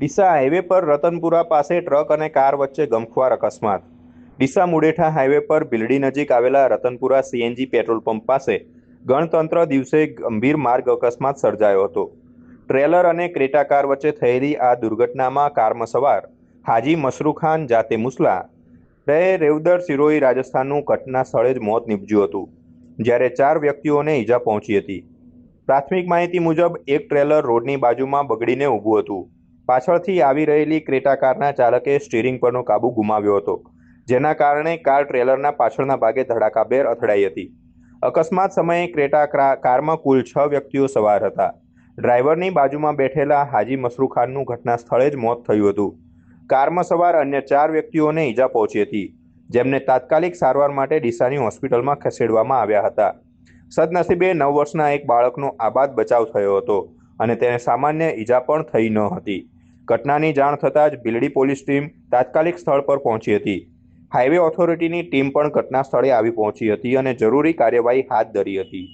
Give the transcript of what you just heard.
Deesa highway પર રતનપુરા પાસે truck અને કાર વચ્ચે ગમખ્વાર અકસ્માત. ડીસા મુડેઠા હાઈવે પર ભીલડી નજીક આવેલા રતનપુરા સીએનજી પેટ્રોલ પંપ પાસે ગણતંત્ર દિવસે ગંભીર માર્ગ અકસ્માત સર્જાયો હતો. ટ્રેલર અને ક્રેટા કાર વચ્ચે થયેલી આ દુર્ઘટનામાં કારમાં સવાર હાજી મશરૂખાન જાતે મુસલા રહે રેવદર સિરોહી રાજસ્થાનનું ઘટના સ્થળે જ મોત નીપજ્યું હતું, જ્યારે ચાર વ્યક્તિઓને ઈજા પહોંચી હતી. પ્રાથમિક માહિતી મુજબ, એક ટ્રેલર રોડની બાજુમાં બગડીને ઊભું હતું. પાછળથી આવી રહેલી ક્રેટા કારના ચાલકે સ્ટીરિંગ પરનો કાબુ ગુમાવ્યો હતો, જેના કારણે કાર ટ્રેલરના પાછળના ભાગે ધડાકાભેર અથડાઈ હતી. અકસ્માત સમયે ક્રેટા ક્રા- કારમાં કુલ છ વ્યક્તિઓ સવાર હતા. ડ્રાઈવરની બાજુમાં બેઠેલા હાજી મસરૂ ખાનનું ઘટના સ્થળે જ મોત થયું હતું. કારમાં સવાર અન્ય ચાર વ્યક્તિઓને ઈજા પહોંચી હતી, જેમને તાત્કાલિક સારવાર માટે ડીસાની હોસ્પિટલમાં ખસેડવામાં આવ્યા હતા. સદનસીબે નવ વર્ષના એક બાળકનો આબાદ બચાવ થયો હતો અને તેને સામાન્ય ઈજા પણ થઈ ન હતી. ઘટનાની જાણ થતાં જ ભીલડી પોલીસ ટીમ તાત્કાલિક સ્થળ પર પહોંચી હતી. હાઈવે ઓથોરિટીની ટીમ પણ ઘટના સ્થળે આવી પહોંચી હતી અને જરૂરી કાર્યવાહી હાથ ધરી હતી.